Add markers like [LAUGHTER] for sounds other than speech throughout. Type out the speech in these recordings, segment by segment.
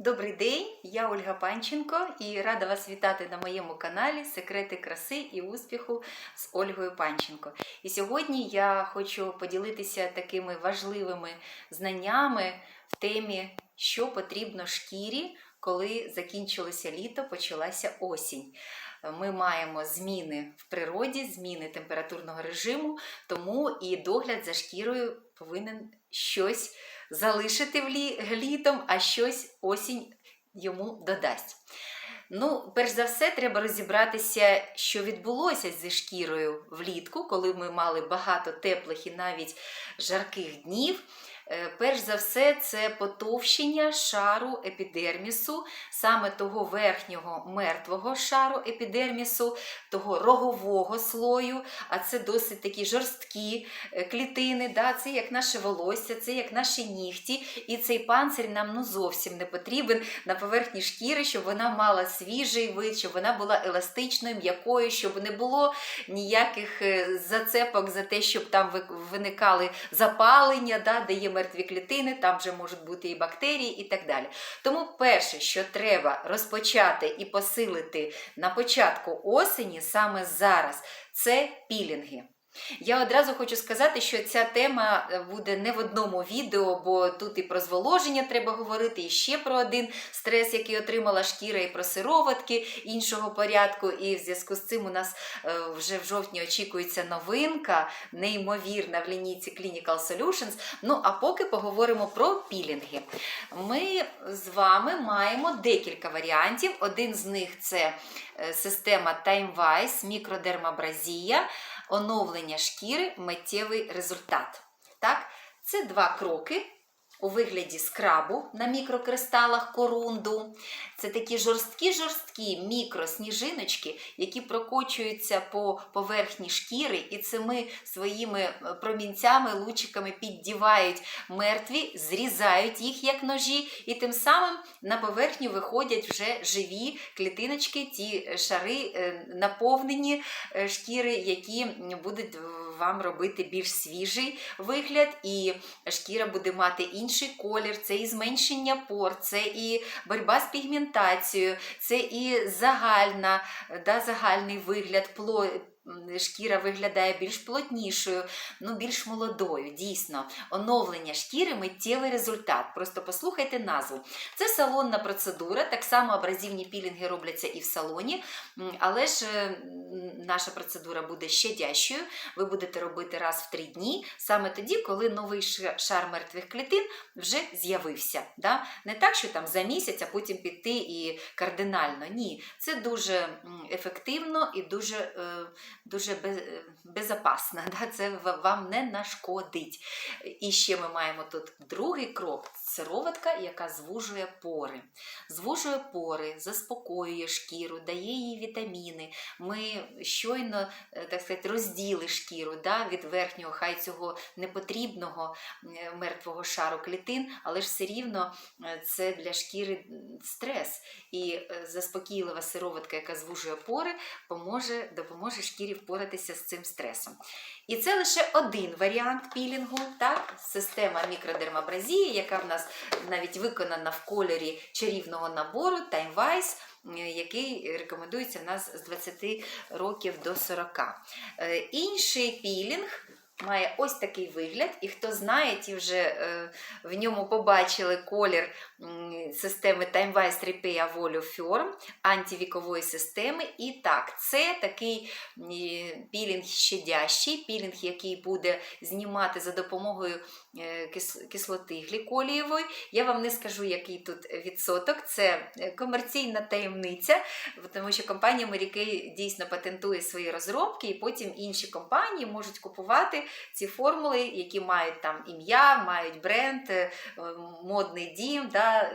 Добрий день, я Ольга Панченко і рада вас вітати на моєму каналі Секрети краси і успіху з Ольгою Панченко. І сьогодні я хочу поділитися такими важливими знаннями в темі, що потрібно шкірі, коли закінчилося літо, почалася осінь. Ми маємо зміни в природі, зміни температурного режиму, тому і догляд за шкірою повинен щось залишити в лі- літом, а щось осінь йому додасть. Ну, перш за все, треба розібратися, що відбулося зі шкірою влітку, коли ми мали багато теплих і навіть жарких днів. Е, Перш за все, це потовщення шару епідермісу, саме того верхнього мертвого шару епідермісу, того рогового слою, а це досить такі жорсткі е, клітини, да? це як наше волосся, це як наші нігті. І цей панцир нам ну, зовсім не потрібен на поверхні шкіри, щоб вона мала свіжий вид, щоб вона була еластичною, м'якою, щоб не було ніяких е, зацепок за те, щоб там виникали запалення, да? де є мертві клітини, там вже можуть бути і бактерії, і так далі. Тому перше, що треба розпочати і посилити на початку осені, саме зараз, це пілінги. Я одразу хочу сказати, що ця тема е, буде не в одному відео, бо тут і про зволоження треба говорити, і ще про один стрес, який отримала шкіра, і про сироватки іншого порядку. І в зв'язку з цим у нас е, вже в жовтні очікується новинка, неймовірна в лінійці Clinical Solutions. Ну а поки поговоримо про пілінги. Ми з вами маємо декілька варіантів. Один з них це е, система TimeWise, мікродермабразія, оновлення шкіри, миттєвий результат. Так? Це два кроки. У вигляді скрабу на мікрокристалах корунду. Це такі жорсткі-жорсткі мікросніжиночки, які прокочуються по поверхні шкіри, і це ми своїми е, промінцями, лучиками піддівають мертві, зрізають їх як ножі, і тим самим на поверхню виходять вже живі клітиночки, ті шари е, наповнені е, шкіри, які будуть вам робити більш свіжий вигляд, і шкіра буде мати інший колір, це і зменшення пор, це і боротьба з пігментацією, це і загальна, да, загальний вигляд. Шкіра виглядає більш плотнішою, ну більш молодою. Дійсно, оновлення шкіри миттєвий результат. Просто послухайте назву. Це салонна процедура. Так само абразивні пілінги робляться і в салоні, але ж е, наша процедура буде щадящою. Ви будете робити раз в три дні, саме тоді, коли новий шар мертвих клітин вже з'явився. Да? Не так, що там за місяць, а потім піти і кардинально. Ні, це дуже ефективно і дуже, е, дуже без, е. Да? Це вам не нашкодить. І ще ми маємо тут другий крок сироватка, яка звужує пори. Звужує пори, заспокоює шкіру, дає їй вітаміни. Ми щойно е, так сказати, розділи шкіру да, від верхнього, хай цього непотрібного е, мертвого шару клітин, але ж все рівно е, це для шкіри стрес. І заспокійлива сироватка, яка звужує пори, поможе, допоможе шкірі впоратися з цим стресом. І це лише один варіант пілінгу, так? система мікродермабразії, яка в нас навіть виконана в кольорі чарівного набору TimeWise, який рекомендується в нас з 20 років до 40. Е, Інший пілінг. Має ось такий вигляд, і хто знає, ті вже е, в ньому побачили колір м, системи TimeWise Repair Volio Firm, антивікової системи. І так, це такий пілінг щадящий, пілінг, який буде знімати за допомогою е, кис- кислоти гліколієвої. Я вам не скажу, який тут відсоток. Це е, комерційна таємниця, тому що компанія Mary дійсно патентує свої розробки, і потім інші компанії можуть купувати ці формули, які мають там ім'я, мають бренд, е, модний дім, да,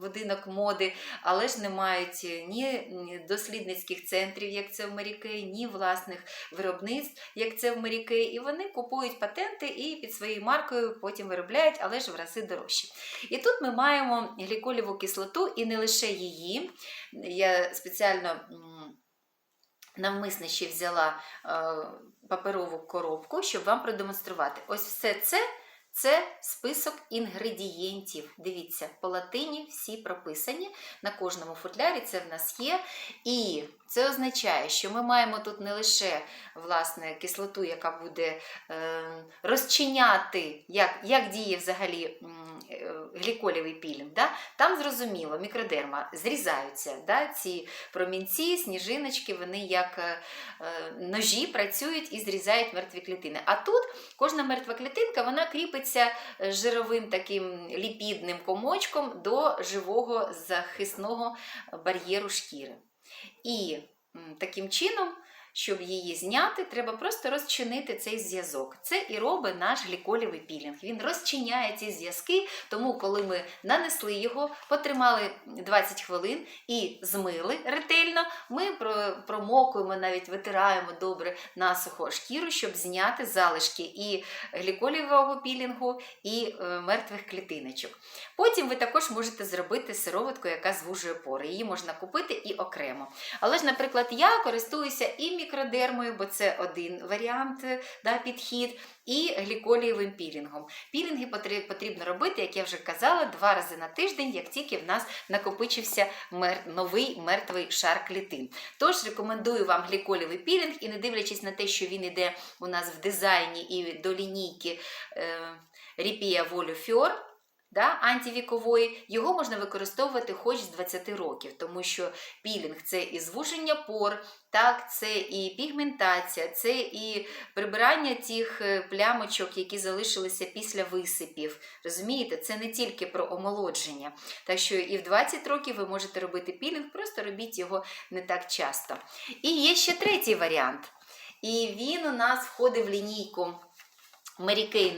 будинок моди, але ж не мають ні дослідницьких центрів, як це в Mary ні власних виробництв, як це в Mary І вони купують патенти і під своєю маркою потім виробляють, але ж в рази дорожче. І тут ми маємо гліколіву кислоту, і не лише її. Я спеціально. Навмисно ще взяла е, паперову коробку, щоб вам продемонструвати. Ось все це Це список інгредієнтів. Дивіться, по латині всі прописані. На кожному футлярі це в нас є. І це означає, що ми маємо тут не лише власне, кислоту, яка буде е, розчиняти, як, як діє взагалі е, гліколівий пілінг. Да? Там зрозуміло, мікродерма зрізаються. Да? Ці промінці, сніжиночки, вони як е, е, ножі працюють і зрізають мертві клітини. А тут кожна мертва клітинка вона кріпиться е, жировим таким ліпідним комочком до живого захисного бар'єру шкіри. І таким чином, щоб її зняти, треба просто розчинити цей зв'язок. Це і робить наш гліколівий пілінг. Він розчиняє ці зв'язки, тому коли ми нанесли його, потримали 20 хвилин і змили ретельно, ми промокуємо, навіть витираємо добре насухо шкіру, щоб зняти залишки і гліколівого пілінгу, і е, мертвих клітиночок. Потім ви також можете зробити сироватку, яка звужує пори. Її можна купити і окремо. Але ж, наприклад, я користуюся і мікродермою, бо це один варіант да, підхід, і гліколієвим пілінгом. Пілінги потрібно робити, як я вже казала, два рази на тиждень, як тільки в нас накопичився новий мертвий шар клітин. Тож рекомендую вам гліколівий пілінг, і не дивлячись на те, що він іде у нас в дизайні і до лінійки е, Ріпія Волю Фьор. Да, антивікової, його можна використовувати хоч з 20 років, тому що пілінг це і звуження пор, так, це і пігментація, це і прибирання тих е, плямочок, які залишилися після висипів. Розумієте, це не тільки про омолодження. Так що і в 20 років ви можете робити пілінг, просто робіть його не так часто. І є ще третій варіант. І він у нас входить в лінійку Mary Kay.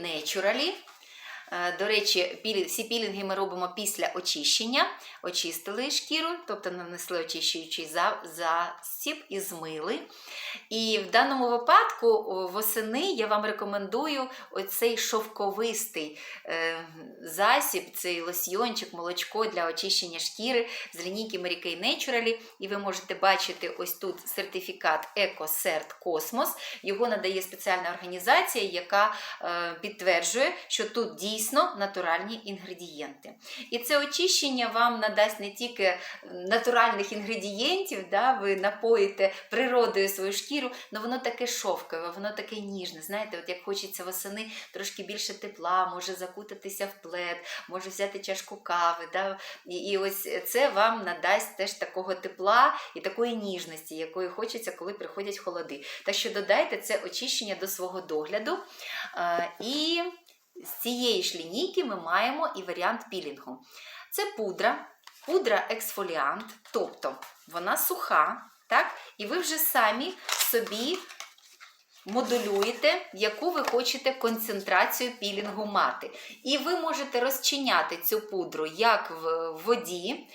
Е, До речі, всі пілінги ми робимо після очищення. Очистили шкіру, тобто нанесли очищуючий засіб і змили. І в даному випадку восени я вам рекомендую оцей шовковистий е, засіб, цей лосьйончик, молочко для очищення шкіри з лінійки Mary Kay Naturally. І ви можете бачити ось тут сертифікат EcoCert Cosmos. Його надає спеціальна організація, яка е, підтверджує, що тут дійсно натуральні інгредієнти. І це очищення вам надасть не тільки натуральних інгредієнтів, да, ви напоїте природою свою шкіру, але воно таке шовкове, воно таке ніжне. Знаєте, от як хочеться восени трошки більше тепла, може закутатися в плед, може взяти чашку кави. Да? І, і ось це вам надасть теж такого тепла і такої ніжності, якої хочеться, коли приходять холоди. Так що додайте це очищення до свого догляду. Е, І з цієї ж лінійки ми маємо і варіант пілінгу. Це пудра, пудра ексфоліант, тобто вона суха, так? і ви вже самі собі модулюєте, яку ви хочете концентрацію пілінгу мати. І ви можете розчиняти цю пудру як в воді,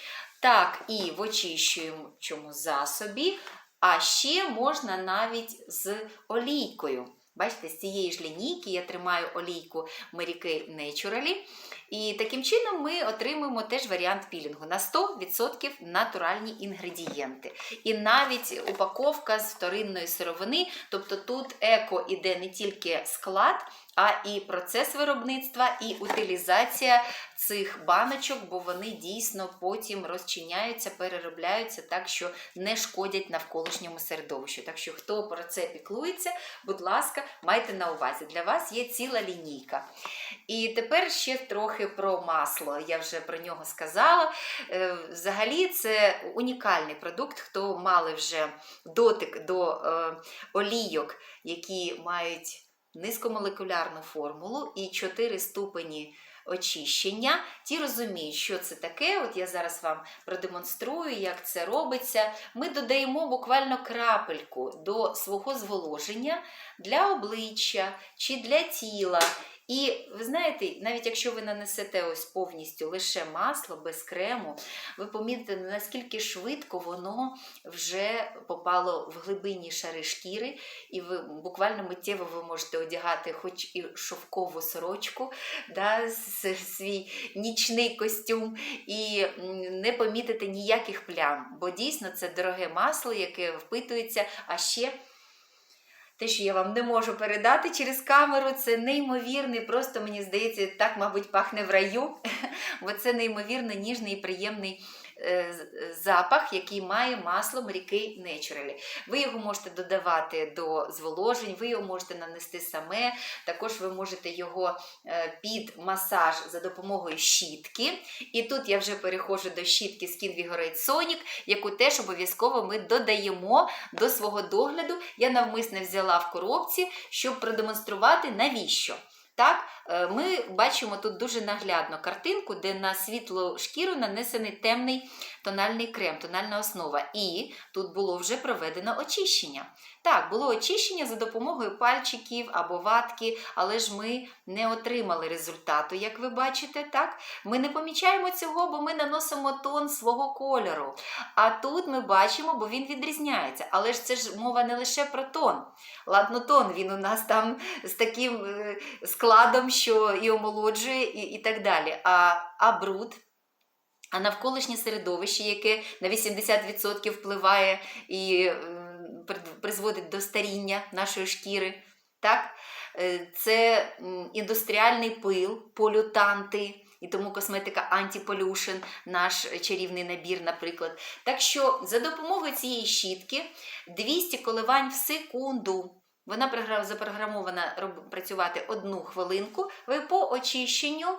так і в очищуючому засобі, а ще можна навіть з олійкою. Бачите, з цієї ж лінійки я тримаю олійку Mary Kay Naturally. І таким чином ми отримуємо теж варіант пілінгу на 100% натуральні інгредієнти. І навіть упаковка з вторинної сировини, тобто тут еко іде не тільки склад, а і процес виробництва, і утилізація цих баночок, бо вони дійсно потім розчиняються, переробляються так, що не шкодять навколишньому середовищу. Так що, хто про це піклується, будь ласка, майте на увазі. Для вас є ціла лінійка. І тепер ще трохи про масло. Я вже про нього сказала. Е, Взагалі, це унікальний продукт. Хто мали вже дотик до е, олійок, які мають низькомолекулярну формулу і 4 ступені очищення. Ті розуміють, що це таке. От я зараз вам продемонструю, як це робиться. Ми додаємо буквально крапельку до свого зволоження для обличчя чи для тіла. І ви знаєте, навіть якщо ви нанесете ось повністю лише масло без крему, ви помітите, наскільки швидко воно вже попало в глибинні шари шкіри, і ви буквально миттєво ви можете одягати хоч і шовкову сорочку, да, свій нічний костюм, і не помітити ніяких плям, бо дійсно це дороге масло, яке впитується, а ще. Те, що я вам не можу передати через камеру, це неймовірний, просто мені здається, так, мабуть, пахне в раю, [LAUGHS] бо це неймовірно ніжний і приємний запах, який має масло Мрікей Naturally. Ви його можете додавати до зволожень, ви його можете нанести саме. Також ви можете його е, під масаж за допомогою щітки. І тут я вже переходжу до щітки Skin Vigorate Sonic, яку теж обов'язково ми додаємо до свого догляду. Я навмисне взяла в коробці, щоб продемонструвати, навіщо. Так, е, ми бачимо тут дуже наглядно картинку, де на світлу шкіру нанесений темний тональний крем, тональна основа. І тут було вже проведено очищення. Так, було очищення за допомогою пальчиків або ватки, але ж ми не отримали результату, як ви бачите. так? Ми не помічаємо цього, бо ми наносимо тон свого кольору. А тут ми бачимо, бо він відрізняється. Але ж це ж мова не лише про тон. Ладно, тон він у нас там з таким е, складом, що і омолоджує, і, і так далі. А, а бруд. А навколишнє середовище, яке на 80% впливає і е, призводить до старіння нашої шкіри, так? Е, це індустріальний пил, полютанти, і тому косметика Anti-Pollution, наш чарівний набір, наприклад. Так що за допомогою цієї щітки 200 коливань в секунду. Вона запрограмована працювати одну хвилинку. Ви по очищенню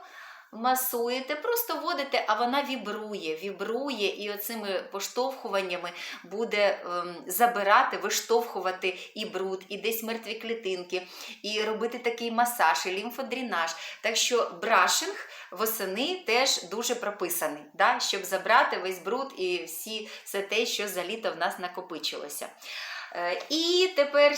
масуєте, просто вводите, а вона вібрує, вібрує і оцими поштовхуваннями буде ем, забирати, виштовхувати і бруд, і десь мертві клітинки, і робити такий масаж, і лімфодренаж. Так що брашинг восени теж дуже прописаний, да? щоб забрати весь бруд і всі, все те, що за літо в нас накопичилося. Е, І тепер